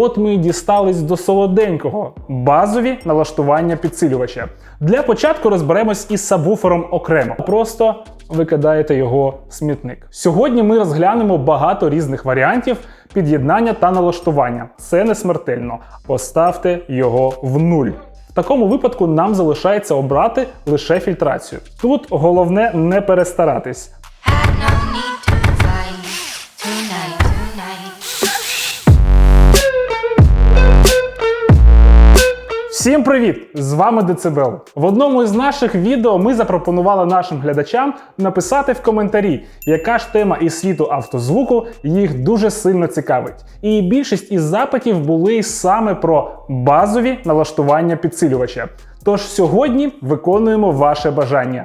От ми і дістались до солоденького базові налаштування підсилювача. Для початку розберемось із сабвуфером окремо. Просто викидаєте його в смітник. Сьогодні ми розглянемо багато різних варіантів під'єднання та налаштування. Це не смертельно. Поставте його в нуль. В такому випадку нам залишається обрати лише фільтрацію. Тут головне не перестаратись. Всім привіт! З вами Децибел. В одному із наших відео ми запропонували нашим глядачам написати в коментарі, яка ж тема із світу автозвуку їх дуже сильно цікавить. І більшість із запитів були саме про базові налаштування підсилювача. Тож сьогодні виконуємо ваше бажання.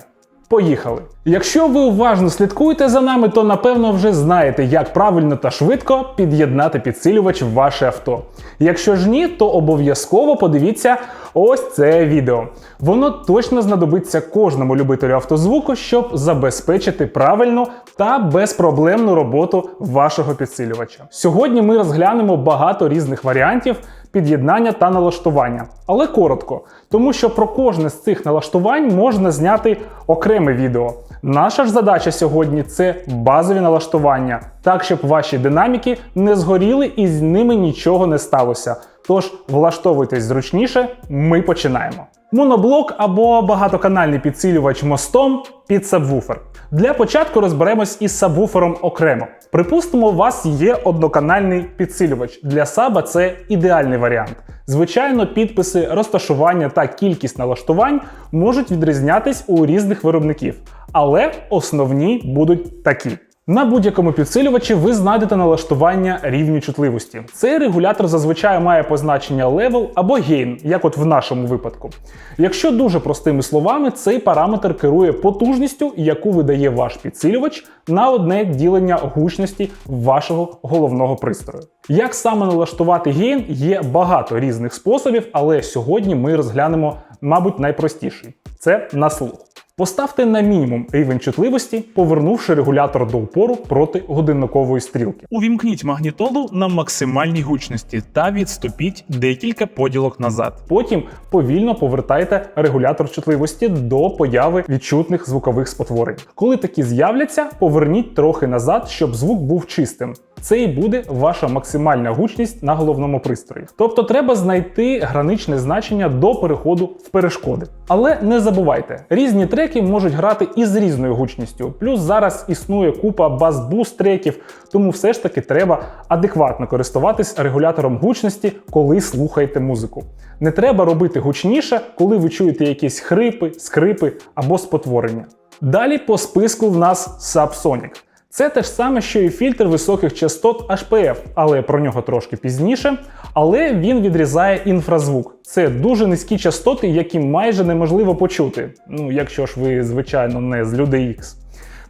Поїхали! Якщо ви уважно слідкуєте за нами, то напевно вже знаєте, як правильно та швидко під'єднати підсилювач в ваше авто. Якщо ж ні, то обов'язково подивіться ось це відео. Воно точно знадобиться кожному любителю автозвуку, щоб забезпечити правильну та безпроблемну роботу вашого підсилювача. Сьогодні ми розглянемо багато різних варіантів під'єднання та налаштування. Але коротко, тому що про кожне з цих налаштувань можна зняти окреме відео. Наша ж задача сьогодні це базові налаштування, так щоб ваші динаміки не згоріли і з ними нічого не сталося. Тож влаштовуйтесь зручніше, ми починаємо. Моноблок або багатоканальний підсилювач мостом під сабвуфер. Для початку розберемось із сабвуфером окремо. Припустимо, у вас є одноканальний підсилювач. Для саба це ідеальний варіант. Звичайно, підписи, розташування та кількість налаштувань можуть відрізнятись у різних виробників, але основні будуть такі. На будь-якому підсилювачі ви знайдете налаштування рівню чутливості. Цей регулятор зазвичай має позначення level або gain, як от в нашому випадку. Якщо дуже простими словами, цей параметр керує потужністю, яку видає ваш підсилювач на одне ділення гучності вашого головного пристрою. Як саме налаштувати гейн, є багато різних способів, але сьогодні ми розглянемо, мабуть, найпростіший це на слух. Поставте на мінімум рівень чутливості, повернувши регулятор до упору проти годинникової стрілки. Увімкніть магнітолу на максимальній гучності та відступіть декілька поділок назад. Потім повільно повертайте регулятор чутливості до появи відчутних звукових спотворень. Коли такі з'являться, поверніть трохи назад, щоб звук був чистим. Це і буде ваша максимальна гучність на головному пристрої. Тобто треба знайти граничне значення до переходу в перешкоди. Але не забувайте, різні треки можуть грати із різною гучністю. Плюс зараз існує купа бас-буст треків, тому все ж таки треба адекватно користуватись регулятором гучності, коли слухаєте музику. Не треба робити гучніше, коли ви чуєте якісь хрипи, скрипи або спотворення. Далі по списку в нас Subsonic. Це те ж саме, що і фільтр високих частот HPF, але про нього трошки пізніше. Але він відрізає інфразвук. Це дуже низькі частоти, які майже неможливо почути. Ну, якщо ж ви, звичайно, не з люди X.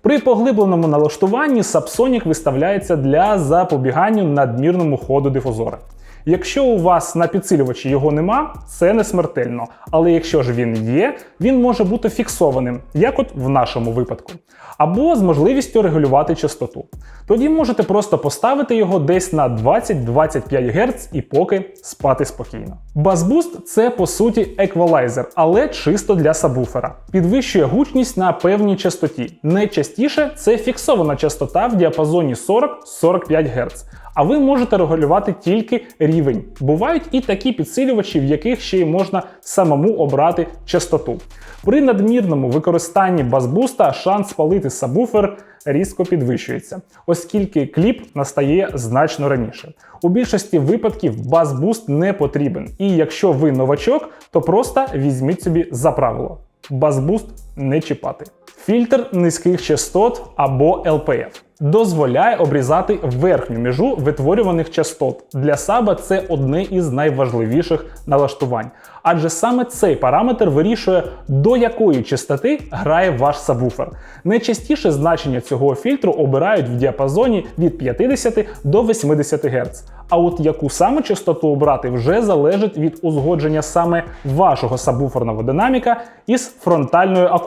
При поглибленому налаштуванні Subsonic виставляється для запобігання надмірному ходу дифузора. Якщо у вас на підсилювачі його нема, це не смертельно. Але якщо ж він є, він може бути фіксованим, як от в нашому випадку. Або з можливістю регулювати частоту. Тоді можете просто поставити його десь на 20-25 Гц і поки спати спокійно. Басбуст це по суті еквалайзер, але чисто для сабвуфера. Підвищує гучність на певній частоті. Найчастіше це фіксована частота в діапазоні 40-45 Гц. А ви можете регулювати тільки рівень. Бувають і такі підсилювачі, в яких ще й можна самому обрати частоту. При надмірному використанні басбуста шанс спалити сабвуфер різко підвищується, оскільки кліп настає значно раніше. У більшості випадків бас-буст не потрібен, і якщо ви новачок, то просто візьміть собі за правило: бас-буст не чіпати. Фільтр низьких частот або LPF дозволяє обрізати верхню межу витворюваних частот. Для саба це одне із найважливіших налаштувань, адже саме цей параметр вирішує, до якої частоти грає ваш сабвуфер. Найчастіше значення цього фільтру обирають в діапазоні від 50 до 80 Гц. А от яку саме частоту обрати вже залежить від узгодження саме вашого сабвуферного динаміка із фронтальною акустикою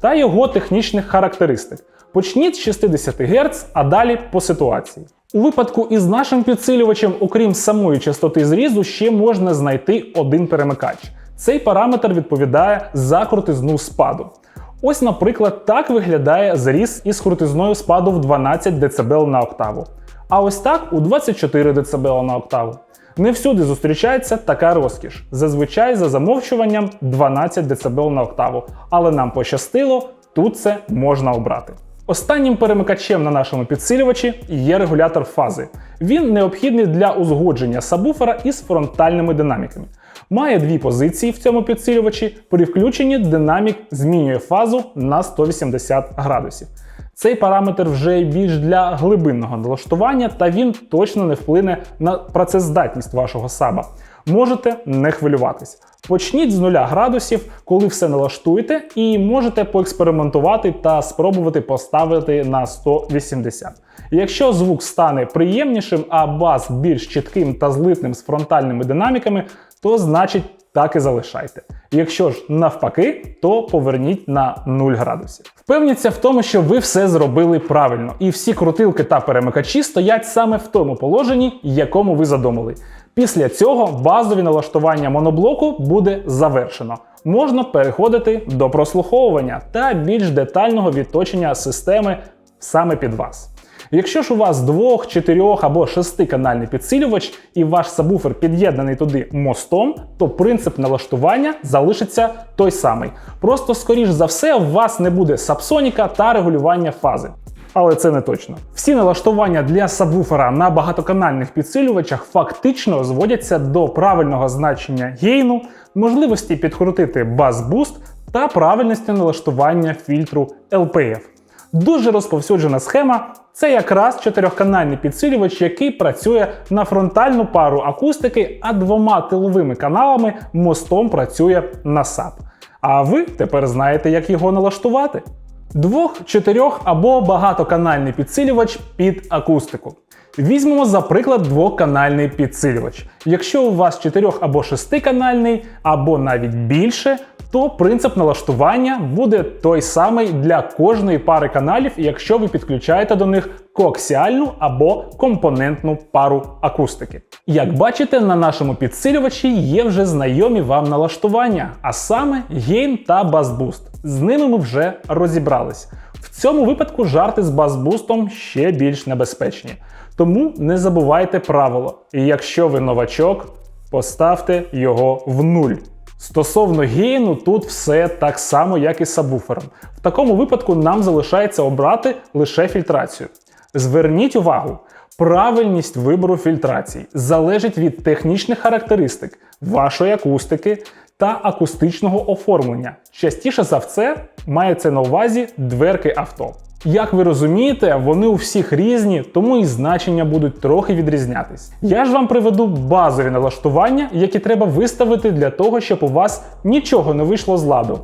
та його технічних характеристик. Почніть з 60 Гц, а далі по ситуації. У випадку із нашим підсилювачем, окрім самої частоти зрізу, ще можна знайти один перемикач. Цей параметр відповідає за крутизну спаду. Ось, наприклад, так виглядає зріз із крутизною спаду в 12 дБ на октаву. А ось так у 24 дБ на октаву. Не всюди зустрічається така розкіш. Зазвичай за замовчуванням 12 дБ на октаву. Але нам пощастило, тут це можна обрати. Останнім перемикачем на нашому підсилювачі є регулятор фази. Він необхідний для узгодження сабвуфера із фронтальними динаміками. Має дві позиції в цьому підсилювачі. При включенні динамік змінює фазу на 180 градусів. Цей параметр вже більш для глибинного налаштування, та він точно не вплине на працездатність вашого саба. Можете не хвилюватись. Почніть з 0 градусів, коли все налаштуєте, і можете поекспериментувати та спробувати поставити на 180. Якщо звук стане приємнішим, а бас більш чітким та злитним з фронтальними динаміками, то значить так і залишайте. Якщо ж навпаки, то поверніть на 0 градусів. Впевніться в тому, що ви все зробили правильно, і всі крутилки та перемикачі стоять саме в тому положенні, якому ви задумали. Після цього базові налаштування моноблоку буде завершено. Можна переходити до прослуховування та більш детального відточення системи саме під вас. Якщо ж у вас двох, чотирьох або шестиканальний підсилювач і ваш сабвуфер під'єднаний туди мостом, то принцип налаштування залишиться той самий. Просто, скоріш за все, у вас не буде сабсоніка та регулювання фази. Але це не точно. Всі налаштування для сабвуфера на багатоканальних підсилювачах фактично зводяться до правильного значення гейну, можливості підкрутити бас-буст та правильності налаштування фільтру LPF. Дуже розповсюджена схема це якраз чотирьохканальний підсилювач, який працює на фронтальну пару акустики, а двома тиловими каналами мостом працює на САП. А ви тепер знаєте, як його налаштувати. Двох, чотирьох або багатоканальний підсилювач під акустику. Візьмемо, за приклад, двоканальний підсилювач. Якщо у вас чотирьох або шестиканальний, або навіть більше, то принцип налаштування буде той самий для кожної пари каналів, якщо ви підключаєте до них коаксіальну або компонентну пару акустики. Як бачите, на нашому підсилювачі є вже знайомі вам налаштування, а саме гейн та бас-буст. З ними ми вже розібрались. В цьому випадку жарти з бас-бустом ще більш небезпечні. Тому не забувайте правило. Якщо ви новачок, поставте його в нуль. Стосовно гейну, тут все так само, як і з сабвуфером. В такому випадку нам залишається обрати лише фільтрацію. Зверніть увагу, правильність вибору фільтрацій залежить від технічних характеристик вашої акустики та акустичного оформлення. Частіше за все мається на увазі дверки авто. Як ви розумієте, вони у всіх різні, тому і значення будуть трохи відрізнятись. Я ж вам приведу базові налаштування, які треба виставити для того, щоб у вас нічого не вийшло з ладу.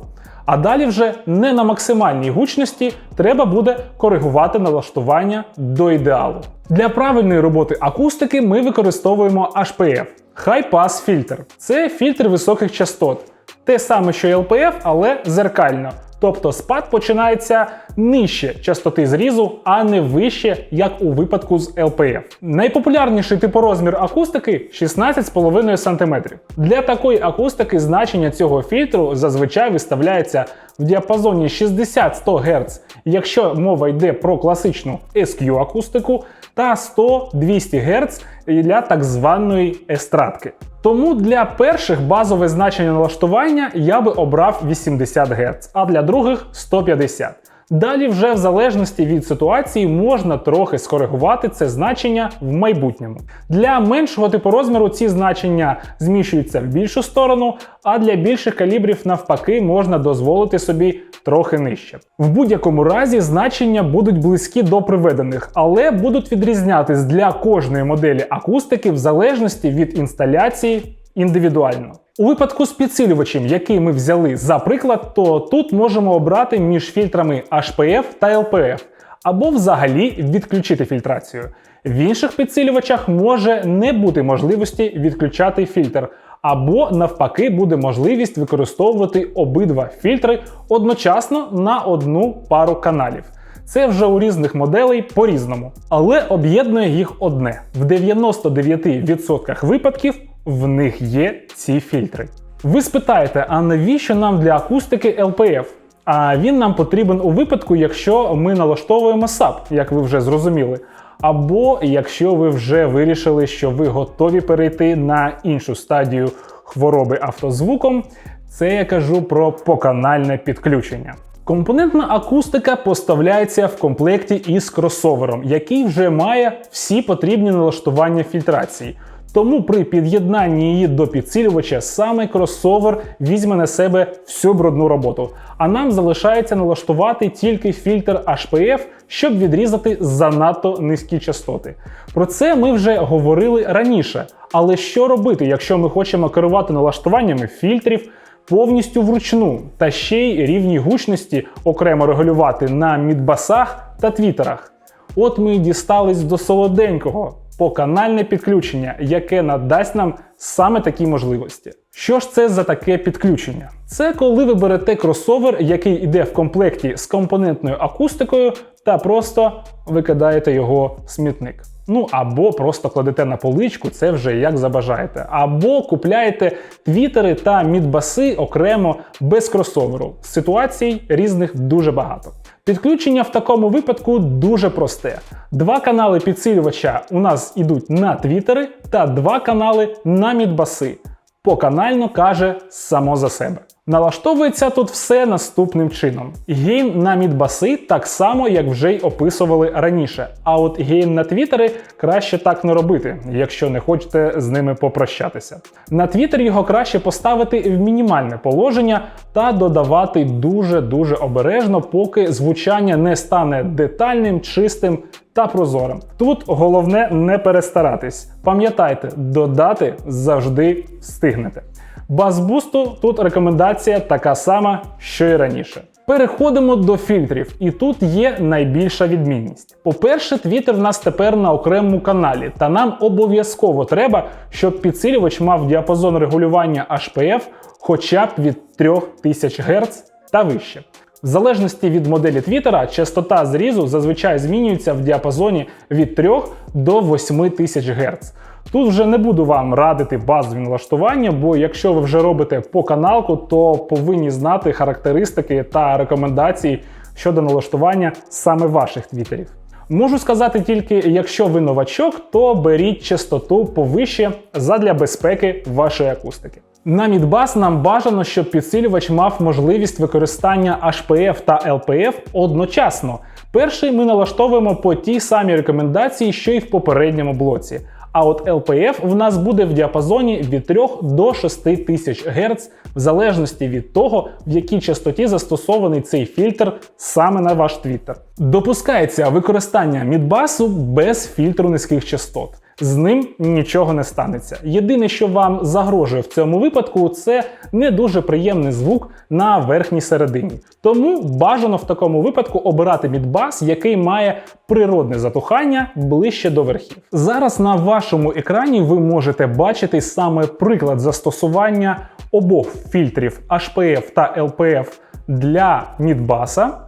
А далі вже не на максимальній гучності треба буде коригувати налаштування до ідеалу. Для правильної роботи акустики ми використовуємо HPF High Pass Filter. Це фільтр високих частот. Те саме, що і LPF, але зеркально. Тобто спад починається нижче частоти зрізу, а не вище, як у випадку з LPF. Найпопулярніший типорозмір акустики 16,5 см. Для такої акустики значення цього фільтру зазвичай виставляється в діапазоні 60-100 Гц, якщо мова йде про класичну SQ акустику, та 100-200 Гц для так званої естрадки. Тому для перших базове значення налаштування я би обрав 80 Гц, а для других 150. Далі, вже в залежності від ситуації, можна трохи скоригувати це значення в майбутньому. Для меншого типу розміру ці значення зміщуються в більшу сторону, а для більших калібрів, навпаки, можна дозволити собі трохи нижче. В будь-якому разі значення будуть близькі до приведених, але будуть відрізнятись для кожної моделі акустики в залежності від інсталяції індивідуально. У випадку з підсилювачем, який ми взяли за приклад, то тут можемо обрати між фільтрами HPF та LPF, або взагалі відключити фільтрацію. В інших підсилювачах може не бути можливості відключати фільтр, або навпаки буде можливість використовувати обидва фільтри одночасно на одну пару каналів. Це вже у різних моделей по-різному. Але об'єднує їх одне: в 99% випадків в них є ці фільтри. Ви спитаєте, а навіщо нам для акустики LPF? А він нам потрібен у випадку, якщо ми налаштовуємо SAP, як ви вже зрозуміли. Або якщо ви вже вирішили, що ви готові перейти на іншу стадію хвороби автозвуком, це я кажу про поканальне підключення. Компонентна акустика поставляється в комплекті із кросовером, який вже має всі потрібні налаштування фільтрації. Тому при під'єднанні її до підсилювача саме кросовер візьме на себе всю брудну роботу. А нам залишається налаштувати тільки фільтр HPF, щоб відрізати занадто низькі частоти. Про це ми вже говорили раніше. Але що робити, якщо ми хочемо керувати налаштуваннями фільтрів повністю вручну та ще й рівні гучності окремо регулювати на мідбасах та твітерах? От ми і дістались до солоденького поканальне підключення, яке надасть нам саме такі можливості. Що ж це за таке підключення? Це коли ви берете кросовер, який йде в комплекті з компонентною акустикою, та просто викидаєте його в смітник. Ну або просто кладете на поличку, це вже як забажаєте. Або купляєте твітери та мідбаси окремо без кросоверу. Ситуацій різних дуже багато. Підключення в такому випадку дуже просте. Два канали підсилювача у нас ідуть на твітери та два канали на мідбаси. Поканально каже само за себе. Налаштовується тут все наступним чином: гейн на мідбаси так само, як вже й описували раніше. А от гейн на твітери краще так не робити, якщо не хочете з ними попрощатися. На твітер його краще поставити в мінімальне положення та додавати дуже-дуже обережно, поки звучання не стане детальним, чистим та прозорим. Тут головне не перестаратись. Пам'ятайте, додати завжди встигнете. Бас-бусту тут рекомендація така сама, що і раніше. Переходимо до фільтрів, і тут є найбільша відмінність. По-перше, твіттер в нас тепер на окремому каналі, та нам обов'язково треба, щоб підсилювач мав діапазон регулювання HPF хоча б від 3000 Гц та вище. В залежності від моделі твіттера, частота зрізу зазвичай змінюється в діапазоні від 3 до 8000 Гц. Тут вже не буду вам радити базові налаштування, бо якщо ви вже робите по каналку, то повинні знати характеристики та рекомендації щодо налаштування саме ваших твіттерів. Можу сказати тільки, якщо ви новачок, то беріть частоту повище задля безпеки вашої акустики. На Мідбас нам бажано, щоб підсилювач мав можливість використання HPF та LPF одночасно. Перший ми налаштовуємо по тій самій рекомендації, що й в попередньому блоці. А от LPF в нас буде в діапазоні від 3 до 6 тисяч Гц, в залежності від того, в якій частоті застосований цей фільтр саме на ваш твіттер. Допускається використання мідбасу без фільтру низьких частот. З ним нічого не станеться. Єдине, що вам загрожує в цьому випадку, це не дуже приємний звук на верхній середині. Тому бажано в такому випадку обирати мідбас, який має природне затухання ближче до верхів. Зараз на вашому екрані ви можете бачити саме приклад застосування обох фільтрів HPF та LPF для мідбаса.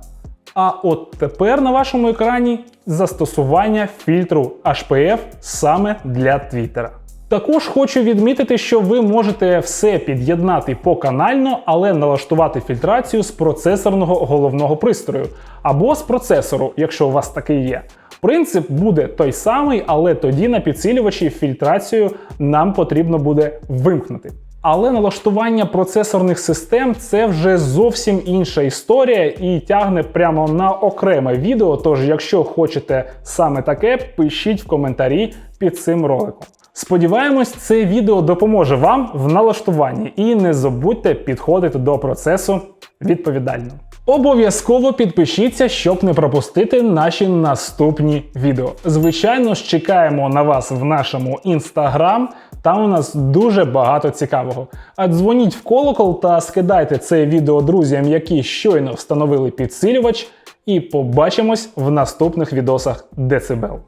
А от тепер на вашому екрані застосування фільтру HPF саме для Твіттера. Також хочу відмітити, що ви можете все під'єднати поканально, але налаштувати фільтрацію з процесорного головного пристрою або з процесору, якщо у вас такий є. Принцип буде той самий, але тоді на підсилювачі фільтрацію нам потрібно буде вимкнути. Але налаштування процесорних систем це вже зовсім інша історія і тягне прямо на окреме відео. Тож, якщо хочете саме таке, пишіть в коментарі під цим роликом. Сподіваємось, це відео допоможе вам в налаштуванні і не забудьте підходити до процесу відповідально. Обов'язково підпишіться, щоб не пропустити наші наступні відео. Звичайно ж, чекаємо на вас в нашому інстаграм. Там у нас дуже багато цікавого. А дзвоніть в колокол та скидайте це відео друзям, які щойно встановили підсилювач. І побачимось в наступних відосах Децибел.